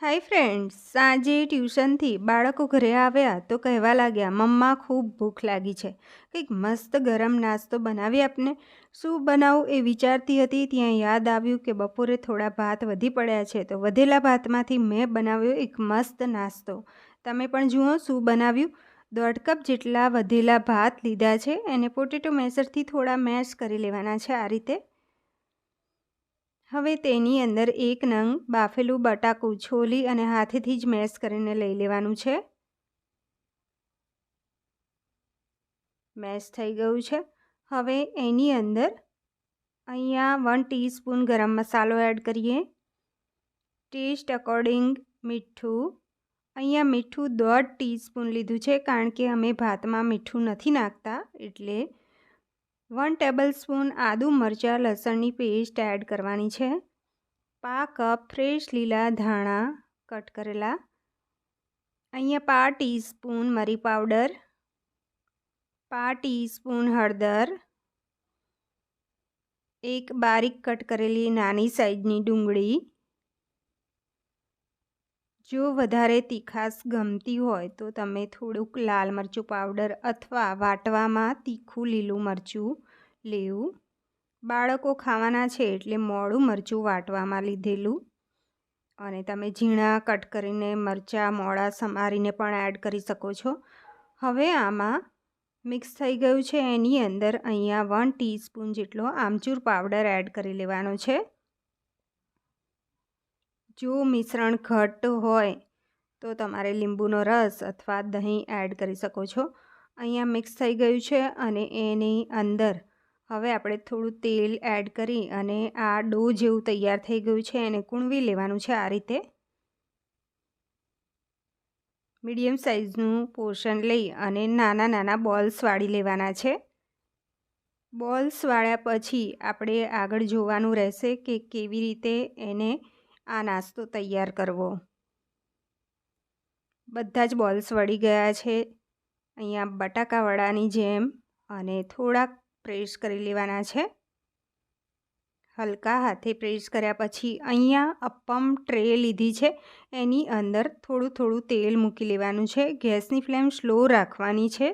Hi friends સાંજે ટ્યુશનથી બાળકો ઘરે આવ્યા તો કહેવા લાગ્યા, મમ્મા, ખૂબ ભૂખ લાગી છે. કંઈક મસ્ત ગરમ નાસ્તો બનાવી આપને. શું બનાવું? એ વિચારતી હતી. ત્યાં યાદ આવ્યું કે બપોરે થોડા ભાત વધી પડ્યા છે, તો વધેલા ભાતમાંથી મેં બનાવ્યો એક મસ્ત નાસ્તો. તમે પણ જુઓ શું બનાવ્યું. દોઢ કપ જેટલા વધેલા ભાત લીધા છે. એને પોટેટો મેસરથી થોડા મેશ કરી લેવાના છે આ રીતે. હવે તેની અંદર એક નંગ બાફેલું બટાકું છોલી અને હાથેથી જ મેશ કરીને લઈ લેવાનું છે. મેશ થઈ ગયું છે. હવે એની અંદર અહીંયા વન ટીસ્પૂન ગરમ મસાલો એડ કરીએ. ટેસ્ટ અકોર્ડિંગ મીઠું. અહીંયા મીઠું દોઢ ટીસ્પૂન લીધું છે કારણ કે અમે ભાતમાં મીઠું નથી નાખતા એટલે વન ટેબલ સ્પૂન આદુ મરચાં લસણની પેસ્ટ એડ કરવાની છે. પા કપ ફ્રેશ લીલા ધાણા કટ કરેલા. અહીંયા પા ટીસ્પૂન મરી પાવડર પા ટીસ્પૂન હળદર. એક બારીક કટ કરેલી નાની સાઈઝની ડુંગળી. જો વધારે તીખાશ ગમતી હોય, તો તમે થોડુંક લાલ મરચું પાવડર અથવા વાટવામાં તીખું લીલું મરચું લેવું. બાળકો ખાવાના છે એટલે મોડું મરચું વાટવામાં લીધેલું. અને તમે ઝીણા કટ કરીને મરચાં, મોડા સમારીને પણ એડ કરી શકો છો. હવે આમાં મિક્સ થઈ ગયું છે, એની અંદર અહીંયા વન ટીસ્પૂન જેટલો આમચૂર પાવડર એડ કરી લેવાનો છે. જો મિશ્રણ ઘટ્ટ હોય, તો તમારે લીંબુનો રસ અથવા દહીં એડ કરી શકો છો. અહીંયા મિક્સ થઈ ગયું છે અને એની અંદર હવે આપણે થોડું તેલ એડ કરી અને આ ડો જેવું તૈયાર થઈ ગયું છે, એને કૂણવી લેવાનું છે આ રીતે. મીડિયમ સાઇઝનું પોર્શન લઈ અને નાના નાના બોલ્સ વાળી લેવાના છે. બોલ્સ વાળ્યા પછી આપણે આગળ જોવાનું રહેશે કે કેવી રીતે એને આ નાસ્તો તૈયાર કરવો. બધા જ બોલ્સ વળી ગયા છે. અહીંયા બટાકાવડાની જેમ અને થોડાક પ્રેસ કરી લેવાના છે. હલકા હાથે પ્રેસ કર્યા પછી અહીંયા અપમ ટ્રે લીધી છે. એની અંદર થોડું થોડું તેલ મૂકી લેવાનું છે. ગેસની ફ્લેમ સ્લો રાખવાની છે.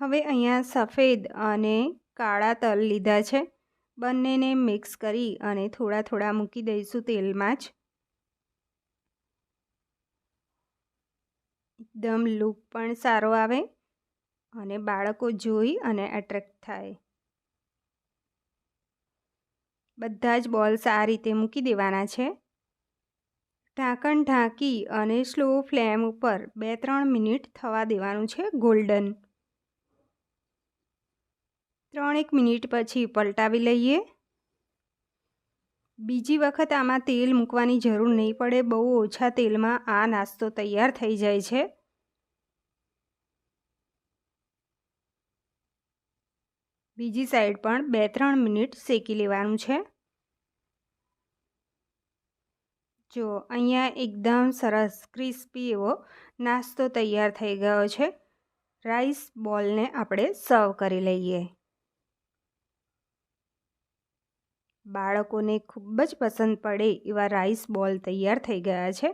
હવે અહીંયા સફેદ અને કાળા તલ લીધા છે. બંનેને મિક્સ કરી અને થોડા થોડા મૂકી દઈશું તેલમાં જ. એકદમ લુક પણ સારો આવે અને બાળકો જોઈ અને એટ્રેક્ટ થાય. બધા જ બોલ્સ આ રીતે મૂકી દેવાના છે. ઢાંકણ ઢાંકી અને સ્લો ફ્લેમ ઉપર બે ત્રણ મિનિટ થવા દેવાનું છે ગોલ્ડન ત્રણેક મિનિટ પછી પલટાવી લઈએ. બીજી વખત આમાં તેલ મૂકવાની જરૂર નહીં પડે, બહુ ઓછા તેલમાં આ નાસ્તો તૈયાર થઈ જાય છે. બીજી સાઈડ પણ બે ત્રણ મિનિટ શેકી લેવાનું છે. જો, અહીંયા એકદમ સરસ ક્રિસ્પી એવો નાસ્તો તૈયાર થઈ ગયો છે. રાઈસ બોલને આપણે સર્વ કરી લઈએ. બાળકોને ખૂબ જ પસંદ પડે એવા રાઈસ બોલ તૈયાર થઈ ગયા છે.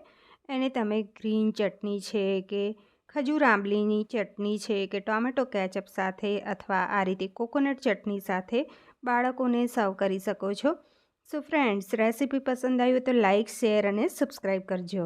એને તમે ગ્રીન ચટણી છે કે ખજૂર આંબલીની ચટણી છે કે ટોમેટો કેચઅપ સાથે અથવા આ રીતે કોકોનટ ચટણી સાથે બાળકોને સર્વ કરી શકો છો. સો ફ્રેન્ડ્સ રેસીપી પસંદ આવ્યું તો લાઇક શેર અને સબસ્ક્રાઈબ કરજો.